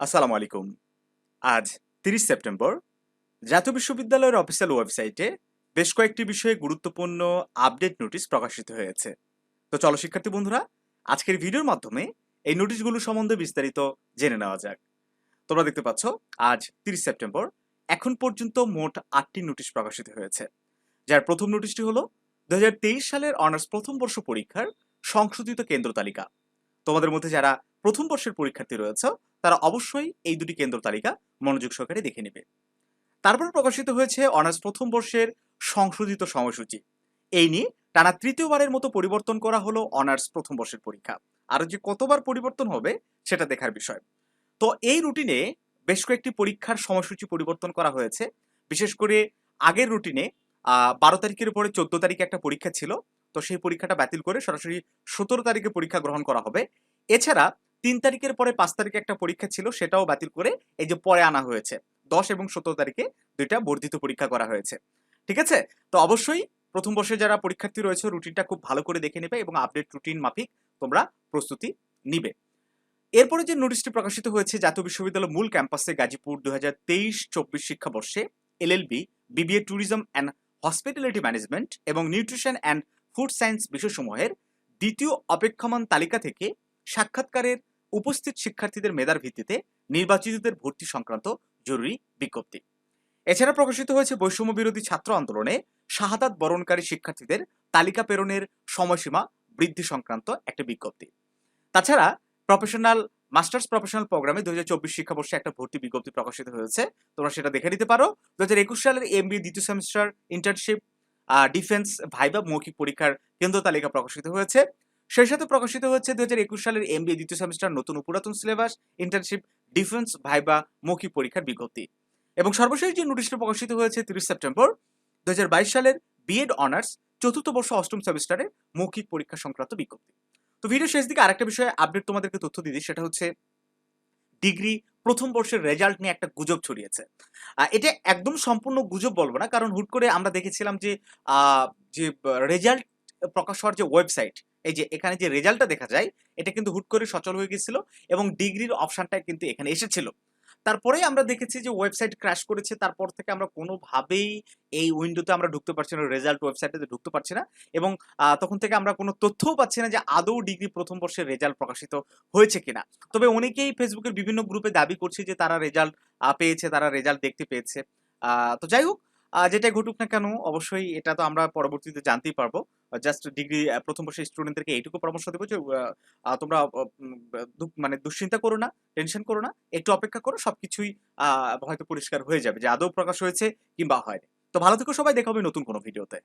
আসসালামু আলাইকুম। আজ তিরিশ সেপ্টেম্বর। জাতীয় বিশ্ববিদ্যালয়ের অফিসিয়াল ওয়েবসাইটে বেশ কয়েকটি বিষয়ে গুরুত্বপূর্ণ আপডেট নোটিশ প্রকাশিত হয়েছে। তো চলো শিক্ষার্থী বন্ধুরা, আজকের ভিডিওর মাধ্যমে এই নোটিশগুলো সম্বন্ধে বিস্তারিত জেনে নেওয়া যাক। তোমরা দেখতে পাচ্ছ, আজ তিরিশ সেপ্টেম্বর, এখন পর্যন্ত মোট আটটি নোটিশ প্রকাশিত হয়েছে। যার প্রথম নোটিশটি হলো দুহাজার তেইশ সালের অনার্স প্রথম বর্ষ পরীক্ষার সংশোধিত কেন্দ্র তালিকা। তোমাদের মধ্যে যারা প্রথম বর্ষের পরীক্ষার্থী রয়েছে, তারা অবশ্যই এই দুটি কেন্দ্র তালিকা মনোযোগ সহকারে দেখে নেবে। তারপর প্রকাশিত হয়েছে অনার্স প্রথম বর্ষের সংশোধিত সময়সূচি। এই নিয়ে টানা তৃতীয়বারের মতো পরিবর্তন করা হলো অনার্স প্রথম বর্ষের পরীক্ষা। আর যে কতবার পরিবর্তন হবে, সেটা দেখার বিষয়। তো এই রুটিনে বেশ কয়েকটি পরীক্ষার সময়সূচি পরিবর্তন করা হয়েছে। বিশেষ করে আগের রুটিনে বারো তারিখের পরে চোদ্দ তারিখে একটা পরীক্ষা ছিল। তো সেই পরীক্ষাটা বাতিল করে সরাসরি সতেরো তারিখে পরীক্ষা গ্রহণ করা হবে। এছাড়া তিন তারিখের পরে পাঁচ তারিখে একটা পরীক্ষা ছিল, সেটাও বাতিল করে এই যে পরে আনা হয়েছে। দশ এবং সতেরো তারিখে দুইটা বর্ধিত পরীক্ষা করা হয়েছে। ঠিক আছে? তো অবশ্যই প্রথম বর্ষে যারা পরীক্ষার্থী রয়েছে রুটিনটা খুব ভালো করে দেখে নেবে এবং আপডেট রুটিন মাফিক তোমরা প্রস্তুতি নিবে। এরপরে যে নোটিশটি প্রকাশিত হয়েছে, জাতীয় বিশ্ববিদ্যালয় মূল ক্যাম্পাসে গাজীপুর দু হাজার তেইশ চব্বিশ শিক্ষাবর্ষে L LLB BBA tourism and hospitality management এবং নিউট্রিশন অ্যান্ড ফুড সায়েন্স বিষয়সমূহের দ্বিতীয় অপেক্ষমান তালিকা থেকে সাক্ষাৎকারের উপস্থিত শিক্ষার্থীদের মেধার ভিত্তিতে নির্বাচিতদের ভর্তি সংক্রান্ত জরুরি বিজ্ঞপ্তি। এছাড়া প্রকাশিত হয়েছে বৈষম্য বিরোধী ছাত্র আন্দোলনে শাহাদাত বরণকারী শিক্ষার্থীদের তালিকা প্রেরণের সময়সীমা বৃদ্ধি সংক্রান্ত একটা বিজ্ঞপ্তি। তাছাড়া প্রফেশনাল, মাস্টার্স প্রফেশনাল প্রোগ্রামে দু হাজার চব্বিশ শিক্ষাবর্ষে একটা ভর্তি বিজ্ঞপ্তি প্রকাশিত হয়েছে। তোমরা সেটা দেখে নিতে পারো। দু হাজার একুশ সালের এম বি দ্বিতীয় সেমিস্টার ইন্টার্নশিপ ডিফেন্স ভাইবা মৌখিক পরীক্ষার কেন্দ্র তালিকা প্রকাশিত হয়েছে। সেই সাথে প্রকাশিত হচ্ছে দু হাজার একুশ সালের এম দ্বিতীয় সেমিস্টার নতুন পুরাতন সিলেবাস ইন্টার্নশিপ ডিফেন্স ভাইবা, মৌখিক পরীক্ষার বিজ্ঞপ্তি। এবং সর্বশেষ যে নোটিশটা প্রকাশিত হয়েছে তিরিশ সেপ্টেম্বর দু হাজার বাইশ সালের বিএড অনার্স চতুর্থ বর্ষ অষ্টম সেমিস্টারের মৌখিক পরীক্ষা সংক্রান্ত বিজ্ঞপ্তি। তো ভিডিও শেষ দিকে আরেকটা বিষয়ে আপডেট তোমাদেরকে তথ্য দিদি সেটা হচ্ছে ডিগ্রি প্রথম বর্ষের রেজাল্ট নিয়ে একটা গুজব ছড়িয়েছে। এটা একদম সম্পূর্ণ গুজব বলব না, কারণ হুট করে আমরা দেখেছিলাম যে যে রেজাল্ট প্রকাশ হওয়ার যে ওয়েবসাইট এই যে এখানে যে রেজাল্টটা দেখা যায়, এটা কিন্তু হুট করে সচল হয়ে গেছিল এবং ডিগ্রির অপশনটা কিন্তু এখানে এসেছিল। তারপরে আমরা দেখেছি যে ওয়েবসাইট ক্র্যাশ করেছে, তারপর থেকে আমরা কোনোভাবেই এই উইন্ডোতে আমরা ঢুকতে পারছি না রেজাল্ট ওয়েবসাইটে ঢুকতে পারছি না এবং তখন থেকে আমরা কোনো তথ্যও পাচ্ছি না যে আদৌ ডিগ্রি প্রথম বর্ষের রেজাল্ট প্রকাশিত হয়েছে কিনা। তবে অনেকেই ফেসবুকের বিভিন্ন গ্রুপে দাবি করছে যে তারা রেজাল্ট পেয়েছে, তারা রেজাল্ট দেখতে পেয়েছে। তো যাই হোক যেটাই ঘটুক না কেন, অবশ্যই এটা তো আমরা পরবর্তীতে জানতেই পারব। জাস্ট ডিগ্রি প্রথম বর্ষের স্টুডেন্টদেরকে এইটুকু পরামর্শ দেবো যে তোমরা মানে দুশ্চিন্তা করো না টেনশন করো না, একটু অপেক্ষা করো, সবকিছুই হয়তো পরিষ্কার হয়ে যাবে, যে আদৌ প্রকাশ হয়েছে কিংবা হয়নি। তো ভালো থেকো সবাই দেখাবে নতুন কোনো ভিডিওতে